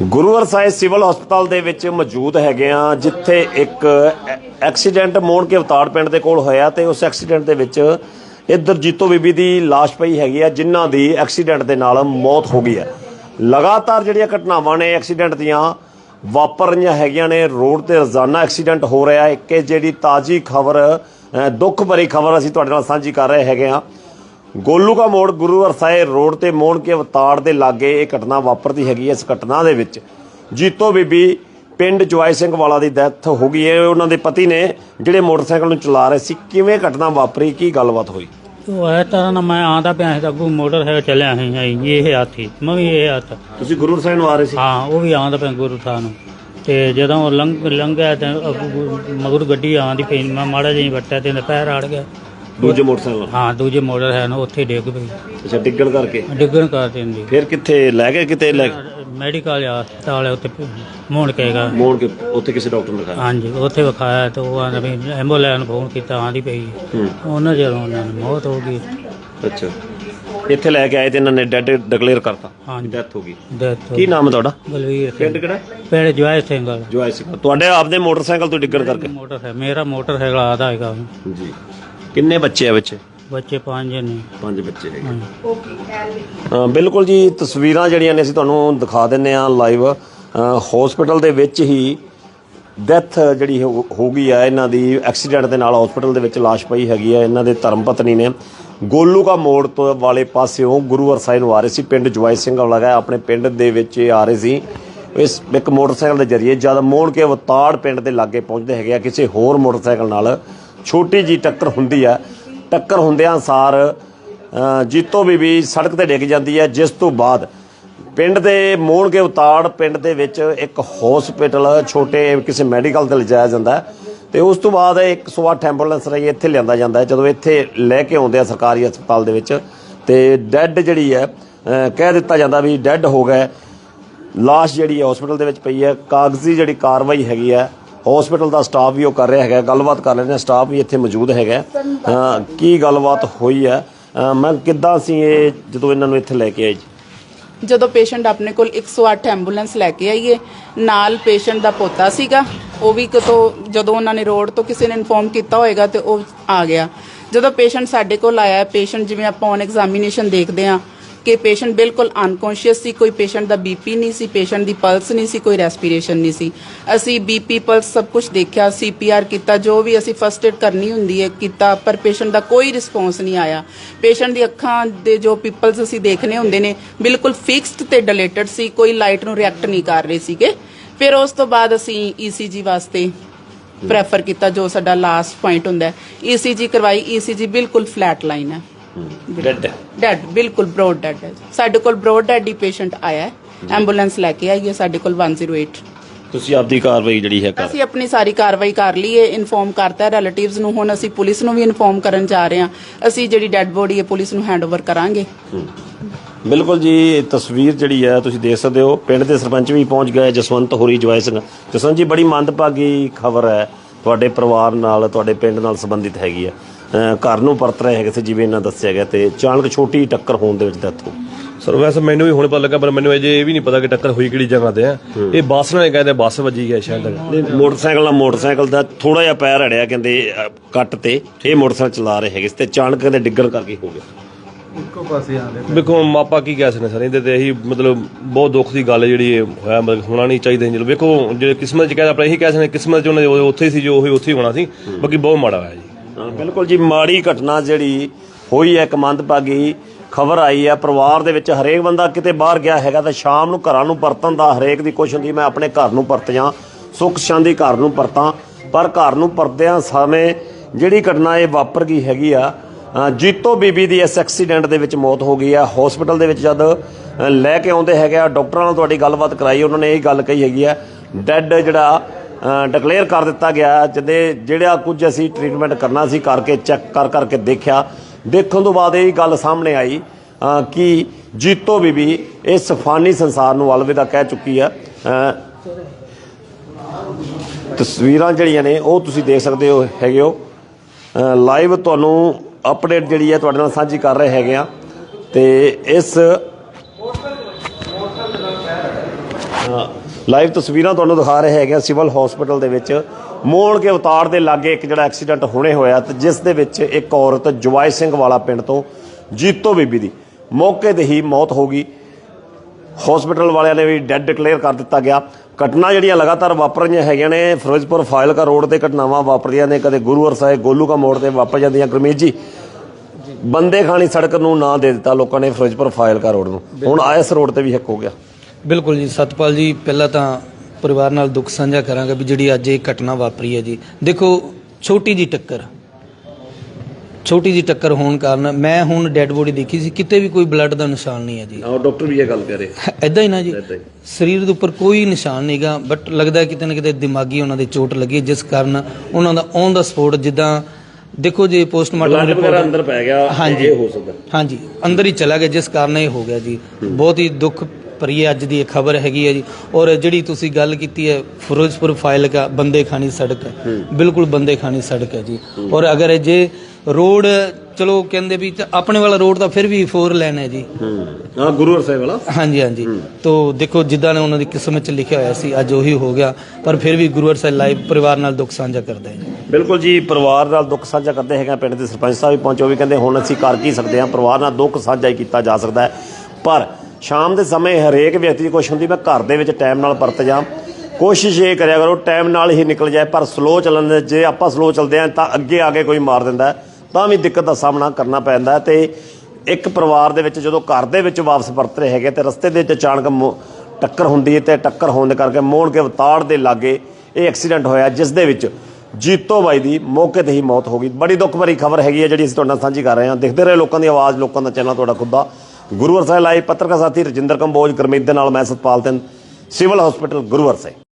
ਗੁਰੂਵਰ ਸਾਹਿਬ civil ਹਸਪਤਾਲ ਦੇ ਵਿੱਚ ਮੌਜੂਦ ਹੈਗੇ ਆ, ਜਿੱਥੇ ਇੱਕ ਐਕਸੀਡੈਂਟ ਮੋਣ ਕੇ ਅਵਤਾਰ ਪਿੰਡ ਦੇ ਕੋਲ ਹੋਇਆ ਤੇ ਉਸ ਐਕਸੀਡੈਂਟ ਦੇ ਵਿੱਚ ਇੱਧਰ ਜੀਤੋ ਬੀਬੀ ਦੀ ਲਾਸ਼ ਪਈ ਹੈਗੀ ਆ, ਜਿਨ੍ਹਾਂ ਦੀ ਐਕਸੀਡੈਂਟ ਦੇ ਨਾਲ ਮੌਤ ਹੋ ਗਈ ਹੈ। ਲਗਾਤਾਰ ਜਿਹੜੀਆਂ ਘਟਨਾਵਾਂ ਨੇ ਐਕਸੀਡੈਂਟ ਦੀਆਂ, ਵਾਪਰ ਰਹੀਆਂ ਹੈਗੀਆਂ ਨੇ, ਰੋਡ ਤੇ ਰੋਜ਼ਾਨਾ ਐਕਸੀਡੈਂਟ ਹੋ ਰਿਹਾ ਇੱਕ ਇਹ ਜਿਹੜੀ ਤਾਜ਼ੀ ਖਬਰ ਦੁੱਖ ਭਰੀ ਖਬਰ ਅਸੀਂ ਤੁਹਾਡੇ ਨਾਲ ਸਾਂਝੀ ਕਰ ਰਹੇ ਹੈਗੇ ਆ। ਗੋਲੂ ਕਾ ਮੋੜ ਗੁਰੂ ਅਰਸਾਏ ਰੋਡ ਤੇ ਮੋਹਣ ਕੇ ਅਵਤਾਰ ਦੇ ਲਾਗੇ ਇਹ ਘਟਨਾ ਵਾਪਰਦੀ ਹੈਗੀ ਇਸ ਘਟਨਾ ਦੇ ਵਿੱਚ ਜੀਤੋ ਬੀਬੀ ਪਿੰਡ ਜਵਾਈ ਸਿੰਘ ਵਾਲਾ ਦੀ ਡੈਥ ਹੋ ਗਈ ਹੈ। ਉਹਨਾਂ ਦੇ ਪਤੀ ਨੇ ਜਿਹੜੇ ਮੋਟਰਸਾਈਕਲ ਨੂੰ ਚਲਾ ਰਹੇ ਸੀ। ਕਿਵੇਂ ਘਟਨਾ ਵਾਪਰੀ? ਕੀ ਗੱਲਬਾਤ ਹੋਈ? ਉਹ ਹੈ ਤਰ੍ਹਾਂ ਨਾਲ ਮੈਂ ਆਂਦਾ ਪਿਆ ਸੀ ਤਾਂ ਅੱਗੋਂ ਮੋਟਰ ਹੈ ਚੱਲਿਆ ਸੀ ਇਹ ਹਾਥੀ ਮੈਂ ਵੀ ਇਹ ਹੱਥ। ਤੁਸੀਂ ਗੁਰੂ ਅਰਸਾਏ ਨੂੰ ਆ ਰਹੇ ਸੀ? ਹਾਂ ਉਹ ਵੀ ਆਂਦਾ ਪਿਆ ਗੁਰੂ ਥਾਂ ਨੂੰ। ਤੇ ਜਦੋਂ ਉਹ ਲੰਘ ਲੰਘਿਆ ਤੇ ਅੱਗੋਂ ਮਗਰ ਗੱਡੀ ਆਂਦੀ ਪਈ। ਮੈਂ ਮਾੜਾ ਜਿਹਾ ਵੱਟਿਆ ਤੇ ਪੈਰ ਅੜ ਗਿਆ। ਦੂਜੇ ਮੋਟਰਸਾਈਕਲ ਹਾਂ ਦੂਜੇ ਮੋਟਰ ਹੈ ਨਾ ਉੱਥੇ ਡਿੱਗ ਪਈ। ਅੱਛਾ ਡਿੱਗਣ ਕਰਕੇ? ਡਿੱਗਣ ਕਰ ਦਿੰਦੀ ਫਿਰ ਕਿੱਥੇ ਲੈ ਗਏ ਕਿਤੇ? ਲੈ ਮੈਡੀਕਲ ਹਸਪਤਾਲ ਹੈ ਉੱਥੇ ਮੋੜ ਕਹੇਗਾ ਮੋੜ ਕੇ ਉੱਥੇ ਕਿਸੇ ਡਾਕਟਰ ਨੂੰ ਦਿਖਾਇਆ? ਹਾਂਜੀ ਉੱਥੇ ਵਿਖਾਇਆ ਤੇ ਉਹ ਆਂਦਾ ਵੀ ਐਂਬੂਲੈਂਸ ਨੂੰ ਫੋਨ ਕੀਤਾ ਆਂਦੀ ਪਈ। ਹੂੰ। ਉਹਨਾਂ ਜਦੋਂ ਉਹਨਾਂ ਦੀ ਮੌਤ ਹੋ ਗਈ। ਅੱਛਾ। ਇੱਥੇ ਲੈ ਕੇ ਆਏ ਤੇ ਇਹਨਾਂ ਨੇ ਡੈਡ ਡਿਕਲੇਅਰ ਕਰਤਾ ਹਾਂਜੀ। ਡੈਥ ਹੋ ਗਈ। ਡੈਥ ਕੀ ਨਾਮ ਹੈ ਤੁਹਾਡਾ? ਬਲਵੀਰ ਸਿੰਘ। ਪਿੰਡ ਕਿਹੜਾ? ਪਿੰਡ ਜਵਾਈ ਸਿੰਘ ਵਾਲਾ। ਸਿੰਘ ਤੁਹਾਡੇ ਆਪਦੇ ਮੋਟਰਸਾਈਕਲ ਤੋਂ ਡਿੱਗਣ ਕਰਕੇ? ਮੋਟਰ ਹੈ ਮੇਰਾ ਮੋਟਰ ਹੈਗਾ ਆਦਾ ਹੈਗਾ। ਜੀ। ਕਿੰਨੇ ਬੱਚੇ ਆ ਬੱਚੇ ਬੱਚੇ ਪੰਜ ਨੇ। ਪੰਜ ਬੱਚੇ ਹੈਗੇ। ਅ, ਬਿਲਕੁਲ ਜੀ ਤਸਵੀਰਾਂ ਜਿਹੜੀਆਂ ਨੇ ਅਸੀਂ ਤੁਹਾਨੂੰ ਦਿਖਾ ਦਿੰਨੇ ਆ ਲਾਈਵ ਹਸਪੀਟਲ ਦੇ ਵਿੱਚ ਹੀ ਡੈਥ ਜਿਹੜੀ ਹੋ ਹੋ ਗਈ ਆ ਇਹਨਾਂ ਦੀ ਐਕਸੀਡੈਂਟ ਦੇ ਨਾਲ ਹਸਪੀਟਲ ਦੇ ਵਿੱਚ ਲਾਸ਼ ਪਈ ਹੈਗੀ ਆ ਇਹਨਾਂ ਦੇ ਧਰਮ ਪਤਨੀ ਨੇ। ਗੋਲੂ ਕਾ ਮੋੜ ਤੋਂ ਵਾਲੇ ਪਾਸਿਓਂ ਗੁਰੂ ਅਰਸਾਈ ਨੂੰ ਆ ਰਹੇ ਸੀ ਪਿੰਡ ਜਵਾਈ ਸਿੰਘ ਵਾਲਾ ਹੈ ਆਪਣੇ ਪਿੰਡ ਦੇ ਵਿੱਚ ਇਹ ਆ ਰਹੇ ਸੀ। ਇਸ ਇੱਕ ਮੋਟਰਸਾਈਕਲ ਦੇ ਜਰੀਏ ਜਦ ਮੋੜ ਕੇ ਅਵਤਾੜ ਪਿੰਡ ਦੇ ਲਾਗੇ ਪਹੁੰਚਦੇ ਹੈਗੇ ਆ ਕਿਸੇ ਹੋਰ ਮੋਟਰਸਾਈਕਲ ਨਾਲ ਛੋਟੀ ਜੀ ਟੱਕਰ ਹੁੰਦੀ ਆ। ਟੱਕਰ ਹੁੰਦਿਆਂ ਸਾਰ ਅ, ਜੀਤੋ ਬੀਬੀ ਸੜਕ ਤੇ ਡਿੱਗ ਜਾਂਦੀ ਹੈ ਜਿਸ ਤੋਂ ਬਾਅਦ ਪਿੰਡ ਦੇ ਮੋਹਣ ਕੇ ਉਤਾੜ ਪਿੰਡ ਦੇ ਵਿੱਚ ਇੱਕ ਹਸਪੀਟਲ ਛੋਟੇ ਕਿਸੇ ਮੈਡੀਕਲ ਤੇ ਲਿਜਾਇਆ ਜਾਂਦਾ ਹੈ ਤੇ ਉਸ ਤੋਂ ਬਾਅਦ 108 ਐਂਬੂਲੈਂਸ ਰਹੀ ਇੱਥੇ ਲਿਆਂਦਾ ਜਾਂਦਾ ਜਦੋਂ ਇੱਥੇ ਲੈ ਕੇ ਆਉਂਦੇ ਆ ਸਰਕਾਰੀ ਹਸਪਤਾਲ ਦੇ ਵਿੱਚ ਤੇ ਡੈੱਡ ਜਿਹੜੀ ਹੈ ਕਹਿ ਦਿੱਤਾ ਜਾਂਦਾ ਵੀ ਡੈੱਡ ਹੋ ਗਏ। ਲਾਸ਼ ਜਿਹੜੀ ਹੈ ਹਸਪੀਟਲ ਦੇ ਵਿੱਚ ਪਈ ਹੈ। ਕਾਗਜ਼ੀ ਜਿਹੜੀ ਕਾਰਵਾਈ ਹੈਗੀ ਹੈ ਹਸਪੀਟਲ ਦਾ ਸਟਾਫ ਵੀ ਉਹ ਕਰ ਰਿਹਾ ਹੈਗਾ ਗੱਲਬਾਤ ਕਰ ਨੇ ਸਟਾਫ ਵੀ ਇੱਥੇ ਮੌਜੂਦ ਹੈਗਾ। ਕੀ ਗੱਲਬਾਤ ਹੋਈ ਹੈ? ਮੈਂ ਕਿੱਦਾਂ ਸੀ ਇਹ ਜਦੋਂ ਇਹਨਾਂ ਨੂੰ ਇੱਥੇ ਲੈ ਕੇ ਆਏ ਜੀ? ਜਦੋਂ ਪੇਸ਼ੈਂਟ ਆਪਣੇ ਕੋਲ 108 ਐਂਬੂਲੈਂਸ ਲੈ ਕੇ ਆਈਏ ਨਾਲ ਪੇਸ਼ੈਂਟ ਦਾ ਪੋਤਾ ਸੀਗਾ ਉਹ ਵੀ ਕਿਤੋਂ ਜਦੋਂ ਉਹਨਾਂ ਨੇ ਰੋਡ ਤੋਂ ਕਿਸੇ ਨੇ ਇਨਫੋਰਮ ਕੀਤਾ ਹੋਏਗਾ ਤੇ ਉਹ ਆ ਗਿਆ। ਜਦੋਂ ਪੇਸ਼ੈਂਟ ਸਾਡੇ ਕੋਲ ਆਇਆ ਪੇਸ਼ੈਂਟ ਜਿਵੇਂ ਆਪਾਂ ਔਨ ਐਗਜ਼ਾਮੀਨੇਸ਼ਨ ਦੇਖਦੇ ਆ ਕਿ ਪੇਸ਼ੈਂਟ ਬਿਲਕੁਲ ਅਨਕੌਂਸ਼ੀਅਸ ਸੀ, ਕੋਈ ਪੇਸ਼ੈਂਟ ਦਾ ਬੀਪੀ ਨਹੀਂ ਸੀ ਪੇਸ਼ੈਂਟ ਦੀ ਪਲਸ ਨਹੀਂ ਸੀ, ਕੋਈ ਰੈਸਪੀਰੇਸ਼ਨ ਨਹੀਂ ਸੀ। ਅਸੀਂ ਬੀਪੀ ਪਲਸ ਸਭ ਕੁਝ ਦੇਖਿਆ ਸੀਪੀਆਰ ਕੀਤਾ, ਜੋ ਵੀ ਅਸੀਂ ਫਸਟ ਏਡ ਕਰਨੀ ਹੁੰਦੀ ਹੈ, ਕੀਤਾ, ਪਰ ਪੇਸ਼ੈਂਟ ਦਾ ਕੋਈ ਰਿਸਪੌਂਸ ਨਹੀਂ ਆਇਆ। ਪੇਸ਼ੈਂਟ ਦੀ ਅੱਖਾਂ ਦੇ ਜੋ ਪਿਪਲਸ ਅਸੀਂ ਦੇਖਣੇ ਹੁੰਦੇ ਨੇ, ਬਿਲਕੁਲ ਫਿਕਸਡ ਤੇ ਡਿਲੇਟਡ ਸੀ, ਕੋਈ ਲਾਈਟ ਨੂੰ ਰਿਐਕਟ ਨਹੀਂ ਕਰ ਰਹੇ ਸੀਗੇ। ਫਿਰ ਉਸ ਤੋਂ ਬਾਅਦ ਅਸੀਂ ਈਸੀਜੀ ਵਾਸਤੇ ਪ੍ਰੈਫਰ ਕੀਤਾ, ਜੋ ਸਾਡਾ ਲਾਸਟ ਪੁਆਇੰਟ ਹੁੰਦਾ ਹੈ। ਈਸੀਜੀ ਕਰਵਾਈ ਈਸੀਜੀ ਬਿਲਕੁਲ ਫਲੈਟ ਲਾਈਨ ਹੈ। ਡੈਡ ਡੈਡ ਬਿਲਕੁਲ ਬ੍ਰੋਡ ਡੈਡ ਹੈ। ਸਾਡੇ ਕੋਲ ਬ੍ਰੋਡ ਡੈਡ ਹੀ ਪੇਸ਼ੈਂਟ ਆਇਆ ਹੈ। ਐਂਬੂਲੈਂਸ ਲੈ ਕੇ ਆਈ ਹੈ ਸਾਡੇ ਕੋਲ 108 ਤੁਸੀਂ ਆਪਦੀ ਕਾਰਵਾਈ ਜਿਹੜੀ ਹੈ ਕਰ। ਅਸੀਂ ਆਪਣੀ ਸਾਰੀ ਕਾਰਵਾਈ ਕਰ ਲਈ ਹੈ ਇਨਫੋਰਮ ਕਰਤਾ ਰਿਲੇਟਿਵਸ ਨੂੰ। ਹੁਣ ਅਸੀਂ ਪੁਲਿਸ ਨੂੰ ਵੀ ਇਨਫੋਰਮ ਕਰਨ ਜਾ ਰਹੇ ਹਾਂ। ਅਸੀਂ ਜਿਹੜੀ ਡੈੱਡ ਬੋਡੀ ਹੈ ਪੁਲਿਸ ਨੂੰ ਹੈਂਡਓਵਰ ਕਰਾਂਗੇ। ਬਿਲਕੁਲ ਜੀ ਇਹ ਤਸਵੀਰ ਜਿਹੜੀ ਹੈ ਤੁਸੀਂ ਦੇਖ ਸਕਦੇ ਹੋ। ਪਿੰਡ ਦੇ ਸਰਪੰਚ ਵੀ ਪਹੁੰਚ ਗਏ ਜਸਵੰਤ ਹੋਰੀ ਜਵਾਈ ਸਿੰਘ। ਜਸਵੰਤ ਜੀ ਬੜੀ ਮੰਦਭਾਗੀ ਖਬਰ ਹੈ। ਤੁਹਾਡੇ ਪਰਿਵਾਰ ਨਾਲ ਤੁਹਾਡੇ ਪਿੰਡ ਨਾਲ ਸੰਬੰਧਿਤ ਹੈਗੀ ਹੈ। ਘਰ ਨੂੰ ਪਰਤ ਰਹੇ ਹੈਗੇ ਸੀ ਜਿਵੇਂ ਇਹਨਾਂ ਦੱਸਿਆ ਗਿਆ ਤੇ ਅਚਾਨਕ ਛੋਟੀ ਟੱਕਰ ਹੋਣ ਦੇ ਵਿੱਚ ਡੈਥ ਹੋ ਗਈ। ਸਰ ਵੈਸੇ ਮੈਨੂੰ ਵੀ ਹੁਣ ਪਤਾ ਲੱਗਾ ਪਰ ਮੈਨੂੰ ਅਜੇ ਇਹ ਵੀ ਨਹੀਂ ਪਤਾ ਕਿ ਟੱਕਰ ਹੋਈ ਕਿਹੜੀ ਜਗ੍ਹਾ ਤੇ ਆ। ਇਹ ਬੱਸ ਨਾਲ ਕਹਿੰਦੇ ਬੱਸ ਵੱਜੀ ਗਿਆ ਸ਼ਾਇਦ ਨਹੀਂ, ਮੋਟਰਸਾਈਕਲ ਨਾਲ ਮੋਟਰਸਾਈਕਲ ਦਾ ਥੋੜਾ ਜਿਹਾ ਪੈਰ ਅੜਿਆ ਕਹਿੰਦੇ ਕੱਟ ਤੇ। ਇਹ ਮੋਟਰਸਾਈਕਲ ਚਲਾ ਰਹੇ ਹੈਗੇ ਸੀ ਤੇ ਅਚਾਨਕ ਕਹਿੰਦੇ ਡਿੱਗਣ ਕਰਕੇ ਹੋ ਗਿਆ। ਵੇਖੋ ਮਾਪਾ ਕੀ ਕਹਿ ਸਕਦੇ ਸਰ ਇਹਦੇ ਤੇ ਇਹੀ ਮਤਲਬ ਬਹੁਤ ਦੁੱਖ ਦੀ ਗੱਲ ਹੈ ਜਿਹੜੀ ਇਹ ਹੋਇਆ ਮਤਲਬ ਹੋਣਾ ਨਹੀਂ ਚਾਹੀਦਾ ਚਲੋ ਵੇਖੋ ਜੇ ਕਿਸਮਤ ਚ ਕਹਿੰਦਾ ਆਪਾਂ ਇਹੀ ਕਹਿ ਸਕਦੇ ਕਿਸਮਤ ਚ ਉਹਨਾਂ ਉਹ ਉੱਥੇ ਸੀ ਜੋ ਉਹ ਉੱਥੇ ਹੀ ਹੋਣਾ ਸੀ। ਬਾਕੀ ਬਹੁਤ ਮਾੜਾ ਹੋਇਆ ਜੀ। ਹਾਂ, ਬਿਲਕੁਲ ਜੀ, ਮਾੜੀ ਘਟਨਾ ਜਿਹੜੀ ਹੋਈ ਹੈ, ਇੱਕ ਮੰਦਭਾਗੀ ਖਬਰ ਆਈ ਹੈ। ਪਰਿਵਾਰ ਦੇ ਵਿੱਚ ਹਰੇਕ ਬੰਦਾ ਕਿਤੇ ਬਾਹਰ ਗਿਆ ਹੈਗਾ ਤਾਂ ਸ਼ਾਮ ਨੂੰ ਘਰਾਂ ਨੂੰ ਪਰਤਣ ਦਾ ਹਰੇਕ ਦੀ ਕੋਸ਼ਿਸ਼ ਹੁੰਦੀ, ਮੈਂ ਆਪਣੇ ਘਰ ਨੂੰ ਪਰਤ ਜਾਂ ਸੁੱਖ ਸ਼ਾਂਤੀ ਘਰ ਨੂੰ ਪਰਤਾਂ। ਪਰ ਘਰ ਨੂੰ ਪਰਤਿਆਂ ਸਮੇਂ ਜਿਹੜੀ ਘਟਨਾ ਇਹ ਵਾਪਰ ਗਈ ਹੈਗੀ ਆ ਜੀਤੋ ਬੀਬੀ ਦੀ ਇਸ ਐਕਸੀਡੈਂਟ ਦੇ ਵਿੱਚ ਮੌਤ ਹੋ ਗਈ ਆ। ਹਸਪੀਟਲ ਦੇ ਵਿੱਚ ਜਦ ਲੈ ਕੇ ਆਉਂਦੇ ਹੈਗੇ ਆ, ਡਾਕਟਰਾਂ ਨਾਲ ਤੁਹਾਡੀ ਗੱਲਬਾਤ ਕਰਾਈ, ਉਹਨਾਂ ਨੇ ਇਹ ਗੱਲ ਕਹੀ ਹੈਗੀ ਆ, ਡੈੱਡ ਜਿਹੜਾ ਡਿਕਲੇਅਰ ਕਰ ਦਿੱਤਾ ਗਿਆ ਜਿਹਦੇ ਜਿਹੜਾ ਕੁਝ ਅਸੀਂ ਟ੍ਰੀਟਮੈਂਟ ਕਰਨਾ ਸੀ ਕਰਕੇ ਚੈੱਕ ਕਰ ਕਰਕੇ ਦੇਖਿਆ। ਦੇਖਣ ਤੋਂ ਬਾਅਦ ਇਹ ਗੱਲ ਸਾਹਮਣੇ ਆਈ ਕਿ ਜੀਤੋ ਬੀਬੀ ਇਸ ਫਾਨੀ ਸੰਸਾਰ ਨੂੰ ਅਲਵਿਦਾ ਕਹਿ ਚੁੱਕੀ ਆ। ਤਸਵੀਰਾਂ ਜਿਹੜੀਆਂ ਨੇ ਉਹ ਤੁਸੀਂ ਦੇਖ ਸਕਦੇ ਹੋ ਹੈਗੇ ਹੋ। ਲਾਈਵ ਤੁਹਾਨੂੰ ਅਪਡੇਟ ਜਿਹੜੀ ਹੈ ਤੁਹਾਡੇ ਨਾਲ ਸਾਂਝੀ ਕਰ ਰਹੇ ਹੈਗੇ ਆ। ਤੇ ਇਸ ਲਾਈਵ ਤਸਵੀਰਾਂ ਤੁਹਾਨੂੰ ਦਿਖਾ ਰਹੇ ਹੈਗੇ ਆ ਸਿਵਲ ਹਸਪੀਟਲ ਦੇ ਵਿੱਚ। ਮੋੜ ਕੇ ਉਤਾਰ ਦੇ ਲਾਗੇ ਇੱਕ ਜਿਹੜਾ ਐਕਸੀਡੈਂਟ ਹੋਣੇ ਹੋਇਆ ਤੇ ਜਿਸ ਦੇ ਵਿੱਚ ਇੱਕ ਔਰਤ ਜਵਾਈ ਸਿੰਘ ਵਾਲਾ ਪਿੰਡ ਤੋਂ ਜੀਤੋ ਬੀਬੀ ਦੀ ਮੌਕੇ ਤੇ ਹੀ ਮੌਤ ਹੋ ਗਈ। ਹਸਪੀਟਲ ਵਾਲਿਆਂ ਨੇ ਵੀ ਡੈੱਡ ਡਿਕਲੇਅਰ ਕਰ ਦਿੱਤਾ ਗਿਆ। ਘਟਨਾ ਜਿਹੜੀਆਂ ਲਗਾਤਾਰ ਵਾਪਰ ਰਹੀਆਂ ਹੈਗੀਆਂ ਨੇ, ਫਿਰੋਜ਼ਪੁਰ ਫਾਇਲਕਾ ਰੋਡ ਤੇ ਘਟਨਾਵਾਂ ਵਾਪਰਦੀਆਂ ਨੇ। ਕਦੇ ਗੁਰੂਵਰ ਸਾਹਿਬ ਗੋਲੂ ਕਾ ਮੋੜ ਤੇ ਵਾਪਰ ਜਾਂਦੀਆਂ। ਗੁਰਮੀਤ ਜੀ, ਬੰਦੇ ਖਾਣੀ ਸੜਕ ਨੂੰ ਨਾਂ ਦੇ ਦਿੱਤਾ ਲੋਕਾਂ ਨੇ ਫਿਰੋਜ਼ਪੁਰ ਫਾਇਲਕਾ ਰੋਡ ਨੂੰ। ਹੁਣ ਆਇਸ ਰੋਡ ਤੇ ਵੀ ਹਿੱਕ ਹੋ ਗਿਆ। ਬਿਲਕੁਲ ਜੀ ਸਤਪਾਲ ਜੀ ਪਹਿਲਾਂ ਤਾਂ ਪਰਿਵਾਰ ਨਾਲ ਦੁੱਖ ਸਾਂਝਾ ਕਰਾਂਗਾ ਵੀ ਜਿਹੜੀ ਅੱਜ ਇਹ ਘਟਨਾ ਵਾਪਰੀ ਹੈ ਜੀ। ਦੇਖੋ ਛੋਟੀ ਜੀ ਟੱਕਰ ਛੋਟੀ ਜੀ ਟੱਕਰ ਹੋਣ ਕਾਰਨ ਮੈਂ ਹੁਣ ਡੈੱਡ ਬੋਡੀ ਦੇਖੀ ਸੀ ਕਿਤੇ ਵੀ ਕੋਈ ਬਲੱਡ ਦਾ ਨਿਸ਼ਾਨ ਨਹੀਂ ਹੈ ਜੀ। ਆਹ ਡਾਕਟਰ ਵੀ ਇਹ ਗੱਲ ਕਹਿ ਰਹੇ। ਐਦਾਂ ਹੀ ਨਾ ਜੀ। ਏਦਾਂ ਹੀ। ਸਰੀਰ ਦੇ ਉੱਪਰ ਕੋਈ ਨਿਸ਼ਾਨ ਨਹੀਂਗਾ ਬਟ ਲੱਗਦਾ ਕਿਤੇ ਨਾ ਕਿਤੇ ਦਿਮਾਗੀ ਉਹਨਾਂ ਦੇ ਚੋਟ ਲੱਗੀ ਹੈ, ਜਿਸ ਕਾਰਨ ਉਹਨਾਂ ਦਾ ਔਨ ਦਾ ਸਪੋਰਟ ਜਿੱਦਾਂ ਦੇਖੋ ਜੀ ਪੋਸਟਮਾਰਟਮ ਬਲੱਡ ਵਗੈਰਾ ਅੰਦਰ ਪੈ ਗਿਆ ਹਾਂਜੀ। ਇਹ ਹੋ ਸਕਦਾ। ਹਾਂਜੀ ਅੰਦਰ ਹੀ ਚਲਾ ਗਿਆ ਜਿਸ ਕਾਰਨ ਇਹ ਹੋ ਗਿਆ ਜੀ। ਬਹੁਤ ਹੀ ਦੁੱਖ ਭਰੀ ਅੱਜ ਦੀ ਇਹ ਖਬਰ ਹੈਗੀ ਹੈ ਜੀ। ਔਰ ਜਿਹੜੀ ਤੁਸੀਂ ਗੱਲ ਕੀਤੀ ਹੈ ਫਿਰੋਜ਼ਪੁਰ ਫਾਈਲ ਕਾ ਬੰਦੇ ਖਾਣੀ ਸੜਕ ਹੈ। ਬਿਲਕੁਲ ਬੰਦੇ ਖਾਣੀ ਸੜਕ ਹੈ ਜੀ। ਔਰ ਅਗਰ ਇਹ ਜੇ ਰੋਡ ਚਲੋ ਕਹਿੰਦੇ ਵੀ ਆਪਣੇ ਵਾਲਾ ਰੋਡ ਤਾਂ ਫਿਰ ਵੀ 4 ਲੈਨ ਹੈ ਜੀ। ਹੂੰ। ਗੁਰੂਵਰ ਸਾਹਿਬ ਵਾਲਾ। ਹਾਂਜੀ ਹਾਂਜੀ। ਤੋ ਦੇਖੋ ਜਿੱਦਾਂ ਨੇ ਉਹਨਾਂ ਦੀ ਕਿਸਮਤ ਚ ਲਿਖਿਆ ਹੋਇਆ ਸੀ ਅੱਜ ਉਹੀ ਹੋ ਗਿਆ। ਪਰ ਫਿਰ ਵੀ ਗੁਰੂਵਰ ਸਾਹਿਬ ਲਾਈਵ ਪਰਿਵਾਰ ਨਾਲ ਦੁੱਖ ਸਾਂਝਾ ਕਰਦੇ ਹਾਂ ਬਿਲਕੁਲ ਜੀ ਪਰਿਵਾਰ ਨਾਲ ਦੁੱਖ ਸਾਂਝਾ ਕਰਦੇ ਹੈਗੇ। ਪਿੰਡ ਦੇ ਸਰਪੰਚ ਸਾਹਿਬ ਵੀ ਪਹੁੰਚੇ ਵੀ ਕਹਿੰਦੇ ਹੁਣ ਅਸੀਂ ਕਰ ਕੀ ਸਕਦੇ ਹਾਂ। ਪਰਿਵਾਰ ਨਾਲ ਦੁੱਖ ਸਾਂਝਾ ਹੀ ਕੀਤਾ ਜਾ ਸਕਦਾ ਹੈ। ਪਰ ਸ਼ਾਮ ਦੇ ਸਮੇਂ ਹਰੇਕ ਵਿਅਕਤੀ ਦੀ ਕੋਸ਼ਿਸ਼ ਹੁੰਦੀ, ਮੈਂ ਘਰ ਦੇ ਵਿੱਚ ਟਾਈਮ ਨਾਲ ਪਰਤ ਜਾ। ਕੋਸ਼ਿਸ਼ ਇਹ ਕਰਿਆ ਕਰੋ ਟਾਈਮ ਨਾਲ ਹੀ ਨਿਕਲ ਜਾਏ, ਪਰ ਸਲੋ ਚੱਲਣ ਦੇ ਜੇ ਆਪਾਂ ਸਲੋ ਚੱਲਦੇ ਹਾਂ ਤਾਂ ਅੱਗੇ ਆ ਕੇ ਕੋਈ ਮਾਰ ਦਿੰਦਾ ਤਾਂ ਵੀ ਦਿੱਕਤ ਦਾ ਸਾਹਮਣਾ ਕਰਨਾ ਪੈਂਦਾ ਹੈ। ਤੇ ਇੱਕ ਪਰਿਵਾਰ ਦੇ ਵਿੱਚ ਜਦੋਂ ਘਰ ਦੇ ਵਿੱਚ ਵਾਪਸ ਪਰਤ ਰਹੇ ਹੈਗੇ, ਤੇ ਰਸਤੇ ਦੇ ਵਿੱਚ ਅਚਾਨਕ ਮੋ- ਟੱਕਰ ਹੁੰਦੀ ਹੈ, ਤੇ ਟੱਕਰ ਹੋਣ ਦੇ ਕਰਕੇ ਮੋੜ ਕੇ ਉਤਾੜ ਦੇ ਲਾਗੇ ਇਹ ਐਕਸੀਡੈਂਟ ਹੋਇਆ, ਜਿਸ ਦੇ ਵਿੱਚ ਜੀਤੋ ਬਾਈ ਦੀ ਮੌਕੇ ਤੇ ਹੀ ਮੌਤ ਹੋ ਗਈ। ਬੜੀ ਦੁੱਖ ਭਰੀ ਖਬਰ ਹੈਗੀ ਹੈ, ਜਿਹੜੀ ਅਸੀਂ ਤੁਹਾਡੇ ਨਾਲ ਸਾਂਝੀ ਕਰ ਰਹੇ ਹਾਂ। ਦੇਖਦੇ ਰਹੇ ਲੋਕਾਂ ਦੀ ਆਵਾਜ਼, ਲੋਕਾਂ ਦਾ ਚੈਨਲ, ਤੁਹਾਡਾ ਖੁਦ ਦਾ ਗੁਰੂਵਰ ਸਾਹਿਬ ਲਾਈਵ ਪੱਤਰਕਾਰ ਸਾਥੀ ਰਜਿੰਦਰ ਕੰਬੋਜ, ਗੁਰਮੀਤ ਦੇ ਨਾਲ ਮੈਂ ਸਤਪਾਲ ਸਿੰਘ ਸਿਵਲ ਹਸਪੀਟਲ ਗੁਰੂਵਰ ਸਾਹਿਬ।